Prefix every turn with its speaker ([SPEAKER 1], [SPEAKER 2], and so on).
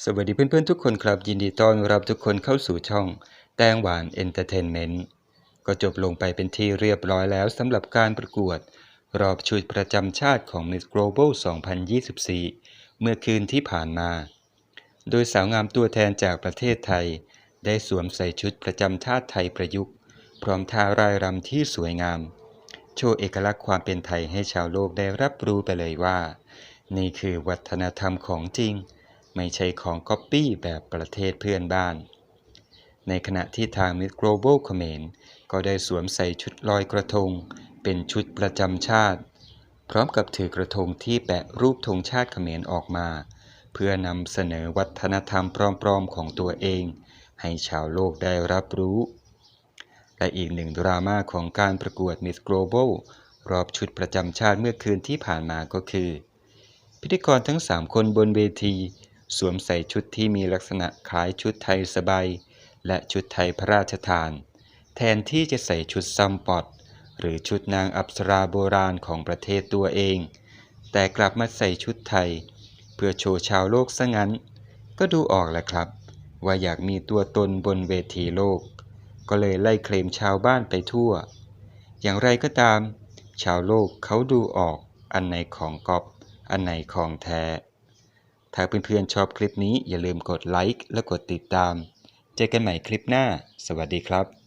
[SPEAKER 1] สวัสดีเพื่อนๆทุกคนครับ ยินดีต้อนรับทุกคนเข้าสู่ช่อง แตงหวานเอนเตอร์เทนเมนต์ก็จบลงไปเป็นที่เรียบร้อยแล้วสำหรับการประกวด รอบชุดประจำชาติของ Miss Global 2024 เมื่อคืนที่ผ่านมา โดยสาวงามตัวแทนจากประเทศไทย ได้สวมใส่ชุดประจำชาติไทยประยุกต์ พร้อมท่ารายรำที่สวยงาม โชว์เอกลักษณ์ความเป็นไทยให้ชาวโลกได้รับรู้ไปเลยว่า นี่คือวัฒนธรรมของจริง ไม่ใช่ของก๊อปปี้แบบประเทศเพื่อนบ้าน ในขณะที่ทาง Miss Global เขมรก็ได้สวมใส่ชุดลอยกระทง เป็นชุดประจำชาติ พร้อมกับถือกระทงที่แปะรูปธงชาติเขมรออกมา เพื่อนำเสนอวัฒนธรรมปลอมๆของตัวเอง ให้ชาวโลกได้รับรู้ และอีกหนึ่งดราม่าของการประกวด Miss Global รอบชุดประจำชาติเมื่อคืนที่ผ่านมาก็คือ พิธีกรทั้ง 3 คนบนเวที สวมใส่ชุดที่มีลักษณะคล้ายชุดไทยสบายและชุดไทยพระราชทาน แทนที่จะใส่ชุดซัมปอดหรือชุดนางอัปสราโบราณของประเทศตัวเอง แต่กลับมาใส่ชุดไทย เพื่อโชว์ชาวโลกซะงั้น ก็ดูออกแหละครับ ว่าอยากมีตัวตนบนเวทีโลก ก็เลยไล่เคลมชาวบ้านไปทั่ว อย่างไรก็ตาม ชาวโลกเขาดูออกอันไหนของกอปอันไหนของแท้ ถ้าเพื่อนๆชอบคลิปนี้อย่าลืมกดไลค์และกดติดตาม เจอกันใหม่คลิปหน้า สวัสดีครับ